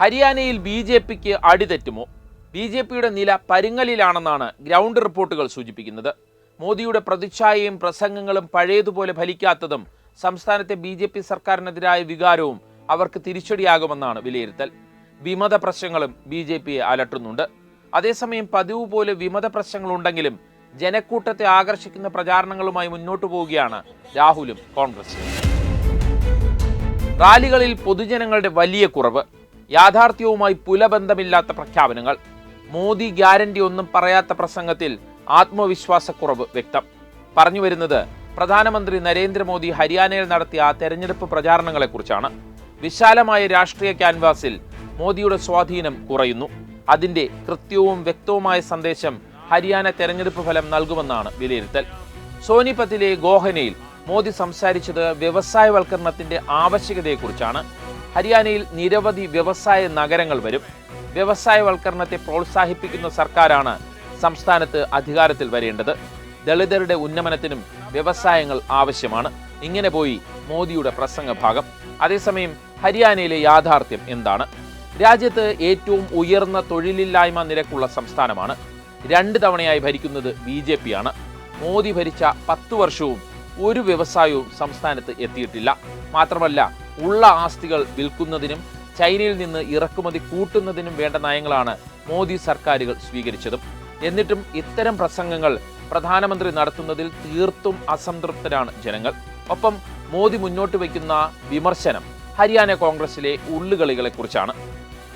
ഹരിയാനയിൽ B J പിക്ക് അടിതെറ്റുമോ? ബി ജെ പിയുടെ നില പരുങ്ങലിലാണെന്നാണ് ഗ്രൗണ്ട് റിപ്പോർട്ടുകൾ സൂചിപ്പിക്കുന്നത്. മോദിയുടെ പ്രതിച്ഛായയും പ്രസംഗങ്ങളും പഴയതുപോലെ ഫലിക്കാത്തതും സംസ്ഥാനത്തെ ബി ജെ പി സർക്കാരിനെതിരായ വികാരവും അവർക്ക് തിരിച്ചടിയാകുമെന്നാണ് വിലയിരുത്തൽ. വിമത പ്രശ്നങ്ങളും ബി ജെ പിയെ അലട്ടുന്നുണ്ട്. അതേസമയം പതിവ് പോലെ വിമത പ്രശ്നങ്ങളുണ്ടെങ്കിലും ജനക്കൂട്ടത്തെ ആകർഷിക്കുന്ന പ്രചാരണങ്ങളുമായി മുന്നോട്ടു പോവുകയാണ് രാഹുലും കോൺഗ്രസും. റാലികളിൽ പൊതുജനങ്ങളുടെ വലിയ കുറവ്. യാഥാർത്ഥ്യവുമായി പുലബന്ധമില്ലാത്ത പ്രഖ്യാപനങ്ങൾ. മോദി ഗ്യാരണ്ടി ഒന്നും പറയാത്ത പ്രസംഗത്തിൽ ആത്മവിശ്വാസക്കുറവ് വ്യക്തം. പറഞ്ഞു വരുന്നത് പ്രധാനമന്ത്രി നരേന്ദ്രമോദി ഹരിയാനയിൽ നടത്തിയ തെരഞ്ഞെടുപ്പ് പ്രചാരണങ്ങളെക്കുറിച്ചാണ്. വിശാലമായ രാഷ്ട്രീയ ക്യാൻവാസിൽ മോദിയുടെ സ്വാധീനം കുറയുന്നു. അതിന്റെ കൃത്യവും വ്യക്തവുമായ സന്ദേശം ഹരിയാന തെരഞ്ഞെടുപ്പ് ഫലം നൽകുമെന്നാണ് വിലയിരുത്തൽ. സോനിപത്തിലെ ഗോഹനയിൽ മോദി സംസാരിച്ചത് വ്യവസായവൽക്കരണത്തിന്റെ ആവശ്യകതയെക്കുറിച്ചാണ്. ഹരിയാനയിൽ നിരവധി വ്യവസായ നഗരങ്ങൾ വരും. വ്യവസായവൽക്കരണത്തെ പ്രോത്സാഹിപ്പിക്കുന്ന സർക്കാരാണ് സംസ്ഥാനത്ത് അധികാരത്തിൽ വരേണ്ടത്. ദളിതരുടെ ഉന്നമനത്തിനും വ്യവസായങ്ങൾ ആവശ്യമാണ്. ഇങ്ങനെ പോയി മോദിയുടെ പ്രസംഗ ഭാഗം അതേസമയം ഹരിയാനയിലെ യാഥാർത്ഥ്യം എന്താണ്? രാജ്യത്ത് ഏറ്റവും ഉയർന്ന തൊഴിലില്ലായ്മ നിരക്കുള്ള സംസ്ഥാനമാണ്. രണ്ട് തവണയായി ഭരിക്കുന്നത് ബി ജെ പി ആണ് മോദി ഭരിച്ച പത്തു വർഷവും ഒരു വ്യവസായവും സംസ്ഥാനത്ത് എത്തിയിട്ടില്ല. മാത്രമല്ല ഉള്ള ആസ്തികൾ വിൽക്കുന്നതിനും ചൈനയിൽ നിന്ന് ഇറക്കുമതി കൂട്ടുന്നതിനും വേണ്ട നയങ്ങളാണ് മോദി സർക്കാരുകൾ സ്വീകരിച്ചതും. എന്നിട്ടും ഇത്തരം പ്രസംഗങ്ങൾ പ്രധാനമന്ത്രി നടത്തുന്നതിൽ തീർത്തും അസംതൃപ്തരാണ് ജനങ്ങൾ. ഒപ്പം മോദി മുന്നോട്ട് വയ്ക്കുന്ന വിമർശനം ഹരിയാന കോൺഗ്രസിലെ ഉള്ളുകളികളെക്കുറിച്ചാണ്.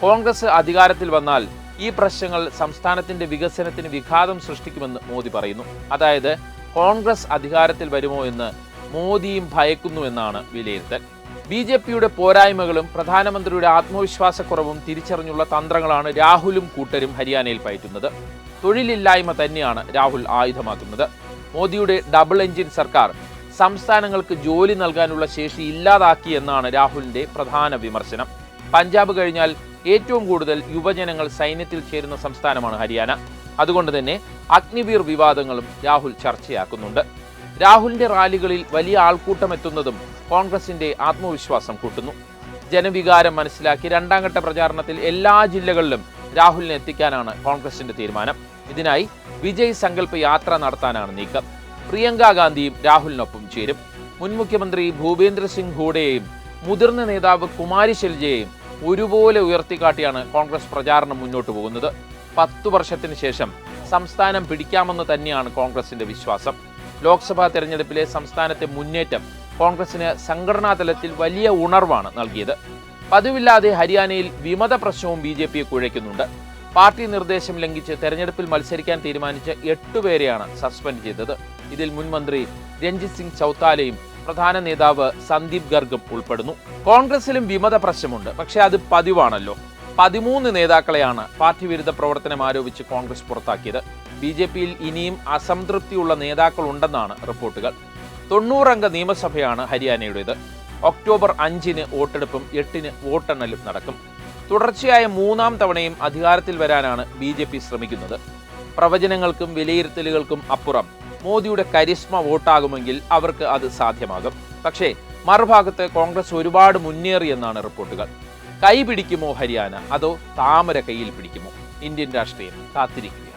കോൺഗ്രസ് അധികാരത്തിൽ വന്നാൽ ഈ പ്രശ്നങ്ങൾ സംസ്ഥാനത്തിന്റെ വികസനത്തിന് വിഘാതം സൃഷ്ടിക്കുമെന്ന് മോദി പറയുന്നു. അതായത് കോൺഗ്രസ് അധികാരത്തിൽ വരുമോ എന്ന് മോദിയും ഭയക്കുന്നുവെന്നാണ് വിലയിരുത്തൽ. ബി ജെ പിയുടെ പോരായ്മകളും പ്രധാനമന്ത്രിയുടെ ആത്മവിശ്വാസക്കുറവും തിരിച്ചറിഞ്ഞുള്ള തന്ത്രങ്ങളാണ് രാഹുലും കൂട്ടരും ഹരിയാനയിൽ പയറ്റുന്നത്. തൊഴിലില്ലായ്മ തന്നെയാണ് രാഹുൽ ആയുധമാക്കുന്നത്. മോദിയുടെ ഡബിൾ എഞ്ചിൻ സർക്കാർ സംസ്ഥാനങ്ങൾക്ക് ജോലി നൽകാനുള്ള ശേഷി ഇല്ലാതാക്കി എന്നാണ് രാഹുലിന്റെ പ്രധാന വിമർശനം. പഞ്ചാബ് കഴിഞ്ഞാൽ ഏറ്റവും കൂടുതൽ യുവജനങ്ങൾ സൈന്യത്തിൽ ചേരുന്ന സംസ്ഥാനമാണ് ഹരിയാന. അതുകൊണ്ട് തന്നെ അഗ്നിവീർ വിവാദങ്ങളും രാഹുൽ ചർച്ചയാക്കുന്നുണ്ട്. രാഹുലിന്റെ റാലികളിൽ വലിയ ആൾക്കൂട്ടം എത്തുന്നതും കോൺഗ്രസിന്റെ ആത്മവിശ്വാസം കൂട്ടുന്നു. ജനവികാരം മനസ്സിലാക്കി രണ്ടാം ഘട്ട പ്രചാരണത്തിൽ എല്ലാ ജില്ലകളിലും രാഹുലിനെ എത്തിക്കാനാണ് കോൺഗ്രസിന്റെ തീരുമാനം. ഇതിനായി വിജയ് സങ്കല്പ യാത്ര നടത്താനാണ് നീക്കം. പ്രിയങ്ക ഗാന്ധിയും രാഹുലിനൊപ്പം ചേരും. മുൻ മുഖ്യമന്ത്രി ഭൂപേന്ദ്ര സിംഗ് ഹൂഡയെയും മുതിർന്ന നേതാവ് കുമാരി ശെൽജയെയും ഒരുപോലെ ഉയർത്തിക്കാട്ടിയാണ് കോൺഗ്രസ് പ്രചാരണം മുന്നോട്ട് പോകുന്നത്. പത്തു വർഷത്തിന് ശേഷം സംസ്ഥാനം പിടിക്കാമെന്ന് തന്നെയാണ് കോൺഗ്രസിന്റെ വിശ്വാസം. ലോക്സഭാ തെരഞ്ഞെടുപ്പിലെ സംസ്ഥാനത്തെ മുന്നേറ്റം കോൺഗ്രസിന് സംഘടനാ തലത്തിൽ വലിയ ഉണർവാണ് നൽകിയത്. പതിവില്ലാതെ ഹരിയാനയിൽ വിമത പ്രശ്നവും ബി ജെ പിയെ കുഴയ്ക്കുന്നുണ്ട്. പാർട്ടി നിർദ്ദേശം ലംഘിച്ച് തെരഞ്ഞെടുപ്പിൽ മത്സരിക്കാൻ തീരുമാനിച്ച എട്ടുപേരെയാണ് സസ്പെൻഡ് ചെയ്തത്. ഇതിൽ മുൻ മന്ത്രി രഞ്ജിത് സിംഗ് ചൌത്താലയും പ്രധാന നേതാവ് സന്ദീപ് ഗർഗും ഉൾപ്പെടുന്നു. കോൺഗ്രസിലും വിമത പ്രശ്നമുണ്ട്. പക്ഷേ അത് പതിവാണല്ലോ. പതിമൂന്ന് നേതാക്കളെയാണ് പാർട്ടി വിരുദ്ധ പ്രവർത്തനം ആരോപിച്ച് കോൺഗ്രസ് പുറത്താക്കിയത്. ബി ജെ പിയിൽ ഇനിയും അസംതൃപ്തിയുള്ള നേതാക്കളുണ്ടെന്നാണ് റിപ്പോർട്ടുകൾ. തൊണ്ണൂറംഗ നിയമസഭയാണ് ഹരിയാനയുടേത്. ഒക്ടോബർ അഞ്ചിന് വോട്ടെടുപ്പും എട്ടിന് വോട്ടെണ്ണലും നടക്കും. തുടർച്ചയായ മൂന്നാം തവണയും അധികാരത്തിൽ വരാനാണ് ബി ജെ പി ശ്രമിക്കുന്നത്. പ്രവചനങ്ങൾക്കും വിലയിരുത്തലുകൾക്കും അപ്പുറം മോദിയുടെ കരിസ്മ വോട്ടാകുമെങ്കിൽ അവർക്ക് അത് സാധ്യമാകും. പക്ഷേ മറുഭാഗത്ത് കോൺഗ്രസ് ഒരുപാട് മുന്നേറിയെന്നാണ് റിപ്പോർട്ടുകൾ. കൈ പിടിക്കുമോ ഹരിയാന? അതോ താമര കയ്യിൽ പിടിക്കുമോ? ഇന്ത്യൻ രാഷ്ട്രീയം കാത്തിരിക്കുക.